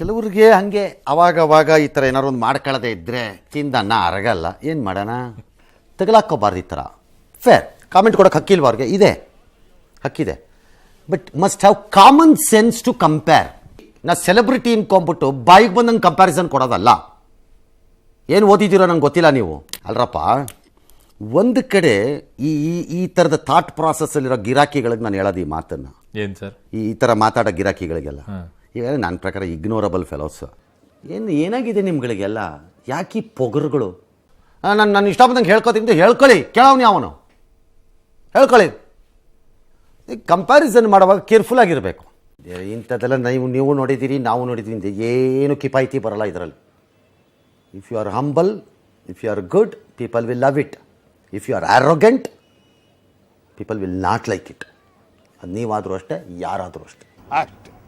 ಕೆಲವ್ರಿಗೆ ಹಂಗೆ ಅವಾಗ ಅವಾಗ ಈ ಥರ ಏನಾರು ಒಂದು ಮಾಡ್ಕೊಳ್ಳದೆ ಇದ್ದರೆ ತಿಂದನ್ನ ಅರಗಲ್ಲ. ಏನು ಮಾಡೋಣ? ತಗಲಾಕೋಬಾರ್ದು ಈ ಥರ. ಫೇರ್ ಕಾಮೆಂಟ್ ಕೊಡೋಕೆ ಹಕ್ಕಿಲ್ವ ಅವ್ರಿಗೆ? ಇದೆ. ಹಕ್ಕಿದೆ. But must have common sense to compare ನಾ ಸೆಲೆಬ್ರಿಟಿ ಅನ್ಕೊಂಬಿಟ್ಟು ಬಾಯಿಗೆ ಬಂದಂಗೆ ಕಂಪ್ಯಾರಿಸನ್ ಕೊಡೋದಲ್ಲ. ಏನು ಓದಿದ್ದೀರೋ ನಂಗೆ ಗೊತ್ತಿಲ್ಲ ನೀವು. ಅಲ್ರಪ್ಪ. ಒಂದು ಕಡೆ ಈ ಈ- ಈ ಥರದ ಥಾಟ್ ಪ್ರಾಸೆಸ್ಸಲ್ಲಿರೋ ಗಿರಾಕಿಗಳಿಗೆ ನಾನು ಹೇಳೋದು ಈ ಮಾತನ್ನು. ಏನು ಸರ್? ಈ ಈ ಥರ ಮಾತಾಡೋ ಗಿರಾಕಿಗಳಿಗೆಲ್ಲ. ಈಗ ನನ್ನ ಪ್ರಕಾರ ಇಗ್ನೋರಬಲ್ ಫೆಲೋಸ್ ಏನು, ಏನಾಗಿದೆ ನಿಮ್ಗಳಿಗೆಲ್ಲ? ಯಾಕೆ ಪೊಗರುಗಳು? ನಾನು ನಾನು ಇಷ್ಟ ಬಂದಂಗೆ ಹೇಳ್ಕೊತೀನಿ ಹೇಳ್ಕೊಳ್ಳಿ. ಕೇಳೋನು ಅವನು ಹೇಳ್ಕೊಳ್ಳಿ. ಕಂಪ್ಯಾರಿಸನ್ ಮಾಡುವಾಗ ಕೇರ್ಫುಲ್ ಆಗಿರಬೇಕು. ಇಂಥದ್ದೆಲ್ಲ ನೀವು ನೀವು ನೋಡಿದ್ದೀರಿ, ನಾವು ನೋಡಿದ್ದೀವಿ ಏನು ಕಿಪಾಯಿತಿ ಬರಲ್ಲ ಇದರಲ್ಲಿ. If you are humble if you are good people will love it if you are arrogant people will not like it ಅದು ನೀವಾದರೂ ಅಷ್ಟೇ, ಯಾರಾದರೂ ಅಷ್ಟೇ. ಅಷ್ಟೇ.